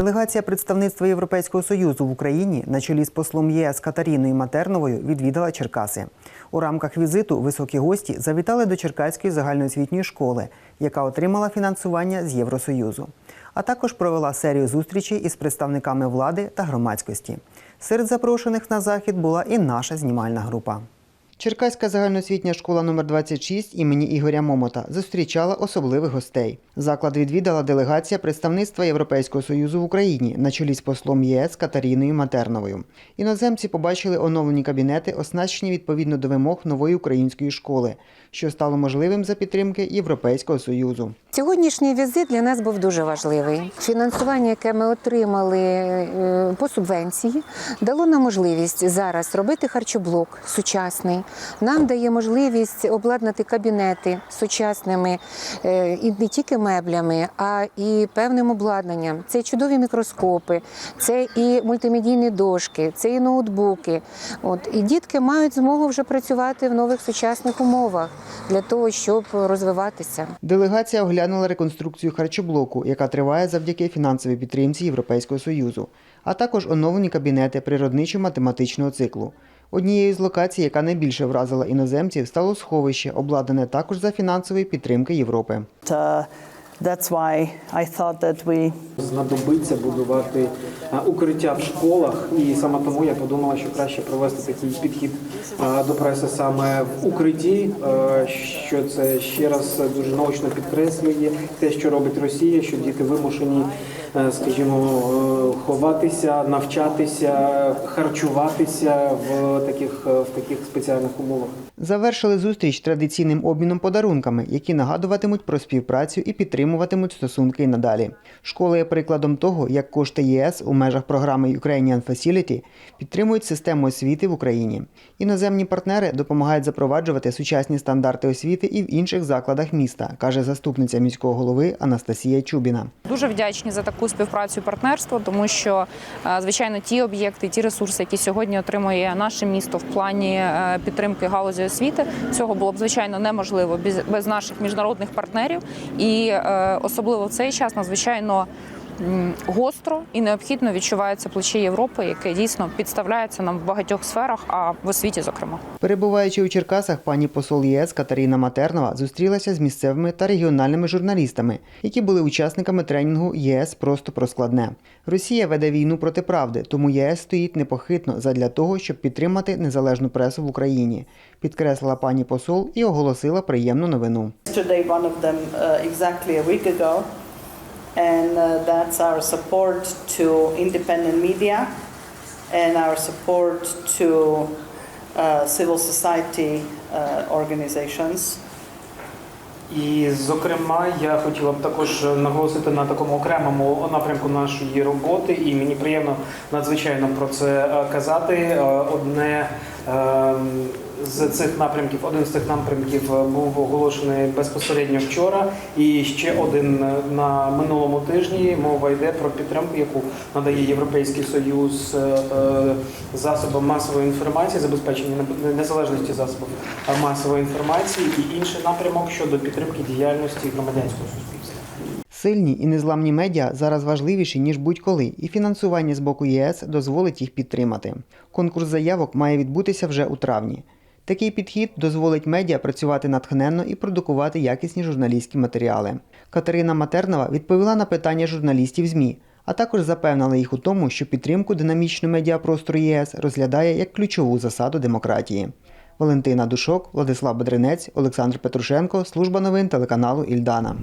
Делегація представництва Європейського союзу в Україні на чолі з послом ЄС Катаріною Матерновою відвідала Черкаси. У рамках візиту високі гості завітали до Черкаської загальноосвітньої школи, яка отримала фінансування з Євросоюзу, а також провела серію зустрічей із представниками влади та громадськості. Серед запрошених на захід була і наша знімальна група. Черкаська загальноосвітня школа номер 26 імені Ігоря Момота зустрічала особливих гостей. Заклад відвідала делегація представництва Європейського союзу в Україні на чолі з послом ЄС Катаріною Матерновою. Іноземці побачили оновлені кабінети, оснащені відповідно до вимог нової української школи, що стало можливим за підтримки Європейського союзу. Сьогоднішній візит для нас був дуже важливий. Фінансування, яке ми отримали е, по субвенції, дало нам можливість зараз робити харчоблок сучасний. Нам дає можливість обладнати кабінети сучасними е, і не тільки меблями, а і певним обладнанням. Це і чудові мікроскопи, це і мультимедійні дошки, це і ноутбуки. От і дітки мають змогу вже працювати в нових сучасних умовах для того, щоб розвиватися. Делегація оглянула реконструкцію харчоблоку, яка триває завдяки фінансовій підтримці Європейського союзу, а також оновлені кабінети природничо-математичного циклу. Однією з локацій, яка найбільше вразила іноземців, стало сховище, обладнане також за фінансової підтримки Європи. That's why I thought that we знадобиться будувати укриття в школах, і саме тому я подумала, що краще провести такий підхід до преси саме в укритті, що це ще раз дуже наочно підкреслює те, що робить Росія, що діти вимушені, скажімо, ховатися, навчатися, харчуватися в таких в таких спеціальних умовах. Завершили зустріч традиційним обміном подарунками, які нагадуватимуть про співпрацю і підтримуватимуть стосунки й надалі. Школа є прикладом того, як кошти ЄС у межах програми Ukrainian Facility підтримують систему освіти в Україні. Іноземні партнери допомагають запроваджувати сучасні стандарти освіти і в інших закладах міста, каже заступниця міського голови Анастасія Чубіна. Дуже вдячні за таку співпрацю партнерство, тому що е, звичайно ті об'єкти, ті ресурси, які сьогодні отримує наше місто в плані е, підтримки галузі освіти, цього було б звичайно неможливо без, наших міжнародних партнерів. І е, особливо в цей час надзвичайно гостро і необхідно відчувається плече Європи, яке дійсно підставляється нам в багатьох сферах, а в освіті, зокрема. Перебуваючи у Черкасах, пані посол ЄС Катерина Матернова зустрілася з місцевими та регіональними журналістами, які були учасниками тренінгу ЄС просто про складне. Росія веде війну проти правди, тому єС стоїть непохитно задля того, щоб підтримати незалежну пресу в Україні, підкреслила пані посол і оголосила приємну новину. And uh, that's our support to independent media and our support to uh, civil society uh, organizations. І, зокрема, я хотіла б також наголосити на такому окремому напрямку нашої роботи, і мені приємно надзвичайно про це е, казати. Е, Одне з цих напрямків, один з цих напрямків був оголошений безпосередньо вчора, і ще один на минулому тижні. Мова йде про підтримку, яку надає Європейський Союз е, е, засобам масової інформації, забезпечення незалежності засобів масової інформації і інший напрямок щодо підтримки діяльності громадянського суспільства. Сильні і незламні медіа зараз важливіші ніж будь-коли, і фінансування з боку ЄС дозволить їх підтримати. Конкурс заявок має відбутися вже у травні. Такий підхід дозволить медіа працювати натхненно і продукувати якісні журналістські матеріали. Катерина Матернова відповіла на питання журналістів ЗМІ, а також запевнила їх у тому, що підтримку динамічного медіапростору ЄС розглядає як ключову засаду демократії. Валентина Душок, Владислав Бедренець, Олександр Петрушенко, служба новин телеканалу Ільдана.